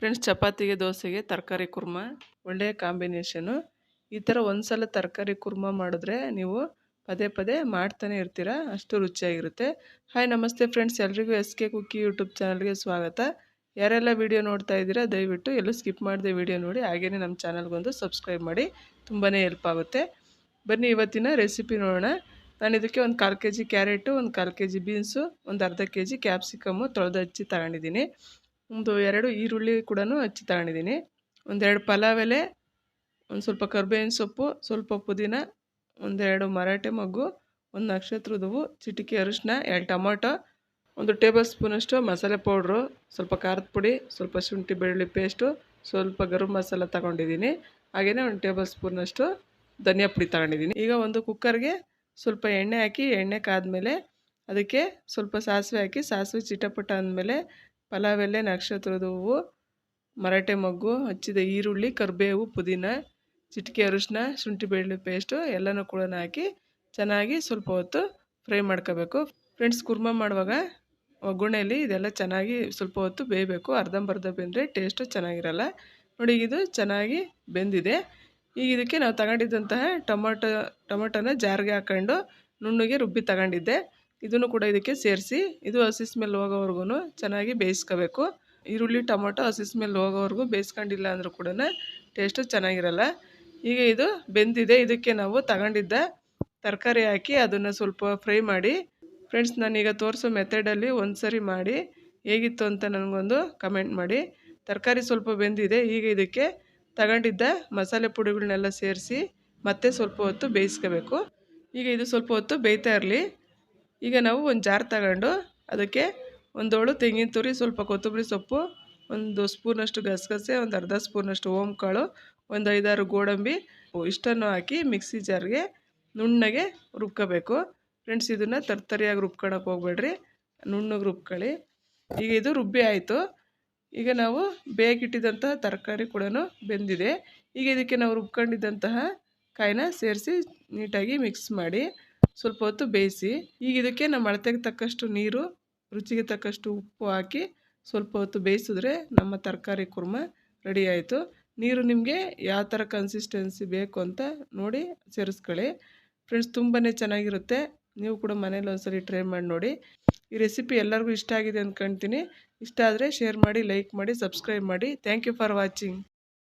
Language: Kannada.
ಫ್ರೆಂಡ್ಸ್ ಚಪಾತಿಗೆ, ದೋಸೆಗೆ, ತರಕಾರಿ, ಕುರ್ಮ, ಒಳ್ಳೆಯ ಕಾಂಬಿನೇಷನು ಈ ಥರ ಒಂದು ಸಲ ತರಕಾರಿ, ಕುರ್ಮ ಮಾಡಿದ್ರೆ ನೀವು ಪದೇ ಪದೇ ಮಾಡ್ತಾನೆ ಇರ್ತೀರ? ಅಷ್ಟು ರುಚಿಯಾಗಿರುತ್ತೆ. ಹಾಯ್ ನಮಸ್ತೆ ಫ್ರೆಂಡ್ಸ್ ಎಲ್ರಿಗೂ ಎಸ್ ಕೆ ಕುಕ್ಕಿ ಯೂಟ್ಯೂಬ್ ಚಾನಲ್ಗೆ ಸ್ವಾಗತ. ಯಾರೆಲ್ಲ ವಿಡಿಯೋ ನೋಡ್ತಾ ಇದ್ದೀರಾ, ದಯವಿಟ್ಟು ಎಲ್ಲೂ ಸ್ಕಿಪ್ ಮಾಡದೆ ವಿಡಿಯೋ ನೋಡಿ. ಹಾಗೇ ನಮ್ಮ ಚಾನಲ್ಗೊಂದು ಸಬ್ಸ್ಕ್ರೈಬ್ ಮಾಡಿ. ತುಂಬಾ ಹೆಲ್ಪ್ ಆಗುತ್ತೆ. ಬನ್ನಿ, ಇವತ್ತಿನ ರೆಸಿಪಿ ನೋಡೋಣ. ನಾನು ಇದಕ್ಕೆ ಒಂದು ಕಾಲು ಕೆ ಜಿ ಕ್ಯಾರೆಟು ಒಂದು ಕಾಲು ಕೆ ಜಿ ಬೀನ್ಸು ಒಂದು ಅರ್ಧ ಕೆ ಜಿ ಕ್ಯಾಪ್ಸಿಕಮ್ಮು ತೊಳೆದು ಹಚ್ಚಿ ತಗೊಂಡಿದ್ದೀನಿ. ಒಂದು ಎರಡು ಈರುಳ್ಳಿ ಕೂಡ ಹಚ್ಚಿ ತಗೊಂಡಿದ್ದೀನಿ. ಒಂದೆರಡು ಪಲಾವ್ ಎಲೆ, ಒಂದು ಸ್ವಲ್ಪ ಕರ್ಬೇವಿನ ಸೊಪ್ಪು, ಸ್ವಲ್ಪ ಪುದೀನ, ಒಂದೆರಡು ಮರಾಠೆ ಮಗ್ಗು, ಒಂದು ನಕ್ಷತ್ರದವು ಚಿಟಿಕೆ ಅರಿಶಿನ ಎರಡು ಟೊಮೊಟೊ, ಒಂದು ಟೇಬಲ್ ಸ್ಪೂನಷ್ಟು ಮಸಾಲೆ ಪೌಡ್ರು, ಸ್ವಲ್ಪ ಖಾರದ ಪುಡಿ, ಸ್ವಲ್ಪ ಶುಂಠಿ ಬೆಳ್ಳುಳ್ಳಿ ಪೇಸ್ಟು, ಸ್ವಲ್ಪ ಗರಂ ಮಸಾಲ ತಗೊಂಡಿದ್ದೀನಿ. ಹಾಗೆಯೇ ಒಂದು ಟೇಬಲ್ ಸ್ಪೂನಷ್ಟು ಧನಿಯಾ ಪುಡಿ ತಗೊಂಡಿದ್ದೀನಿ. ಈಗ ಒಂದು ಕುಕ್ಕರ್ಗೆ ಸ್ವಲ್ಪ ಎಣ್ಣೆ ಹಾಕಿ, ಎಣ್ಣೆ ಕಾದ್ಮೇಲೆ ಅದಕ್ಕೆ ಸ್ವಲ್ಪ ಸಾಸಿವೆ ಹಾಕಿ, ಸಾಸಿವೆ ಚಿಟಪಟ ಅಂದಮೇಲೆ ಪಲಾವ್ ಎಲೆ ನಕ್ಷತ್ರದ ಹೂವು, ಮರಾಠೆ ಮೊಗ್ಗು, ಹಚ್ಚಿದ ಈರುಳ್ಳಿ, ಕರಿಬೇವು, ಪುದೀನ, ಚಿಟಿಕೆ ಅರಿಶಿನ ಶುಂಠಿ ಬೆಳ್ಳುಳ್ಳಿ ಪೇಸ್ಟು ಎಲ್ಲನೂ ಕೂಡ ಹಾಕಿ ಚೆನ್ನಾಗಿ ಸ್ವಲ್ಪ ಹೊತ್ತು ಫ್ರೈ ಮಾಡ್ಕೋಬೇಕು. ಫ್ರೆಂಡ್ಸ್ ಕುರ್ಮ ಮಾಡುವಾಗ ಒಗ್ಗರಣೆಯಲ್ಲಿ ಇದೆಲ್ಲ ಚೆನ್ನಾಗಿ ಸ್ವಲ್ಪ ಹೊತ್ತು ಬೇಯಬೇಕು. ಅರ್ಧಂಬರ್ಧ ಬೆಂದರೆ ಟೇಸ್ಟು ಚೆನ್ನಾಗಿರಲ್ಲ. ನೋಡಿ, ಇದು ಚೆನ್ನಾಗಿ ಬೆಂದಿದೆ. ಈಗ ಇದಕ್ಕೆ ನಾವು ತಗೊಂಡಿದ್ದಂತಹ ಟೊಮೊಟೊ, ಟೊಮೊಟೊನ ಜಾರಿಗೆ ಹಾಕ್ಕೊಂಡು ನುಣ್ಣಗೆ ರುಬ್ಬಿ ತಗೊಂಡಿದ್ದೆ. ಇದನ್ನು ಕೂಡ ಇದಕ್ಕೆ ಸೇರಿಸಿ, ಇದು ಹಸಿ ಸ್ಮೆಲ್ ಹೋಗೋವರೆಗೂ ಚೆನ್ನಾಗಿ ಬೇಯಿಸ್ಕೋಬೇಕು. ಈರುಳ್ಳಿ, ಟೊಮೊಟೊ ಹಸಿ ಸ್ಮೆಲ್ ಹೋಗೋವರೆಗೂ ಬೇಯಿಸ್ಕೊಂಡಿಲ್ಲ ಅಂದರೂ ಕೂಡ ಟೇಸ್ಟು ಚೆನ್ನಾಗಿರಲ್ಲ. ಈಗ ಇದು ಬೆಂದಿದೆ. ಇದಕ್ಕೆ ನಾವು ತಗೊಂಡಿದ್ದ ತರಕಾರಿ ಹಾಕಿ ಅದನ್ನು ಸ್ವಲ್ಪ ಫ್ರೈ ಮಾಡಿ, ಫ್ರೆಂಡ್ಸ್ ನಾನೀಗ ತೋರಿಸೋ ಮೆಥಡಲ್ಲಿ ಒಂದು ಸರಿ ಮಾಡಿ, ಹೇಗಿತ್ತು ಅಂತ ನನಗೊಂದು ಕಮೆಂಟ್ ಮಾಡಿ. ತರಕಾರಿ ಸ್ವಲ್ಪ ಬೆಂದಿದೆ. ಈಗ ಇದಕ್ಕೆ ತಗೊಂಡಿದ್ದ ಮಸಾಲೆ ಪುಡಿಗಳನ್ನೆಲ್ಲ ಸೇರಿಸಿ ಮತ್ತೆ ಸ್ವಲ್ಪ ಹೊತ್ತು ಬೇಯಿಸ್ಕೋಬೇಕು. ಈಗ ಇದು ಸ್ವಲ್ಪ ಹೊತ್ತು ಬೇಯ್ತಾ ಇರಲಿ. ಈಗ ನಾವು ಒಂದು ಜಾರ್ ತಗೊಂಡು ಅದಕ್ಕೆ ಒಂದೋಳು ತೆಂಗಿನ ತುರಿ, ಸ್ವಲ್ಪ ಕೊತ್ತಂಬರಿ ಸೊಪ್ಪು, ಒಂದು ಸ್ಪೂನಷ್ಟು ಗಸಗಸೆ, ಒಂದು ಅರ್ಧ ಸ್ಪೂನಷ್ಟು ಓಂಕಾಳು, ಒಂದು ಐದಾರು ಗೋಡಂಬಿ, ಇಷ್ಟನ್ನು ಹಾಕಿ ಮಿಕ್ಸಿ ಜಾರ್ಗೆ ನುಣ್ಣಗೆ ರುಬ್ಕೋಬೇಕು. ಫ್ರೆಂಡ್ಸ್, ಇದನ್ನು ತರ್ತರಿಯಾಗಿ ರುಬ್ಕೊಳಕ್ಕೆ ಹೋಗ್ಬೇಡ್ರಿ. ನುಣ್ಣಗೆ ರುಬ್ಕೊಳ್ಳಿ. ಈಗ ಇದು ರುಬ್ಬಿ ಆಯಿತು. ಈಗ ನಾವು ಬೇಗಿಟ್ಟಿದ್ದಂತಹ ತರಕಾರಿ ಕೂಡ ಬೆಂದಿದೆ. ಈಗ ಇದಕ್ಕೆ ನಾವು ರುಬ್ಕೊಂಡಿದ್ದಂತಹ ಕಾಯಿನ ಸೇರಿಸಿ ನೀಟಾಗಿ ಮಿಕ್ಸ್ ಮಾಡಿ. ಸ್ವಲ್ಪ ಹೊತ್ತು ಬೇಯಿಸಿ, ಈಗ ಇದಕ್ಕೆ ನಮ್ಮ ಅಳತೆಗೆ ತಕ್ಕಷ್ಟು ನೀರು, ರುಚಿಗೆ ತಕ್ಕಷ್ಟು ಉಪ್ಪು ಹಾಕಿ ಸ್ವಲ್ಪ ಹೊತ್ತು ಬೇಯಿಸಿದ್ರೆ ನಮ್ಮ ತರಕಾರಿ ಕುರ್ಮ ರೆಡಿ ಆಯಿತು. ನೀರು ನಿಮಗೆ ಯಾವ ಥರ ಕನ್ಸಿಸ್ಟೆನ್ಸಿ ಬೇಕು ಅಂತ ನೋಡಿ ಸೇರಿಸ್ಕೊಳ್ಳಿ. ಫ್ರೆಂಡ್ಸ್ ತುಂಬಾ ಚೆನ್ನಾಗಿರುತ್ತೆ. ನೀವು ಕೂಡ ಮನೇಲಿ ಒಂದ್ಸರಿ ಟ್ರೈ ಮಾಡಿ ನೋಡಿ. ಈ ರೆಸಿಪಿ ಎಲ್ಲರಿಗೂ ಇಷ್ಟ ಆಗಿದೆ ಅಂದ್ಕೊಳ್ತೀನಿ ಇಷ್ಟ ಆದರೆ ಶೇರ್ ಮಾಡಿ ಲೈಕ್ ಮಾಡಿ ಸಬ್ಸ್ಕ್ರೈಬ್ ಮಾಡಿ. Thank you for watching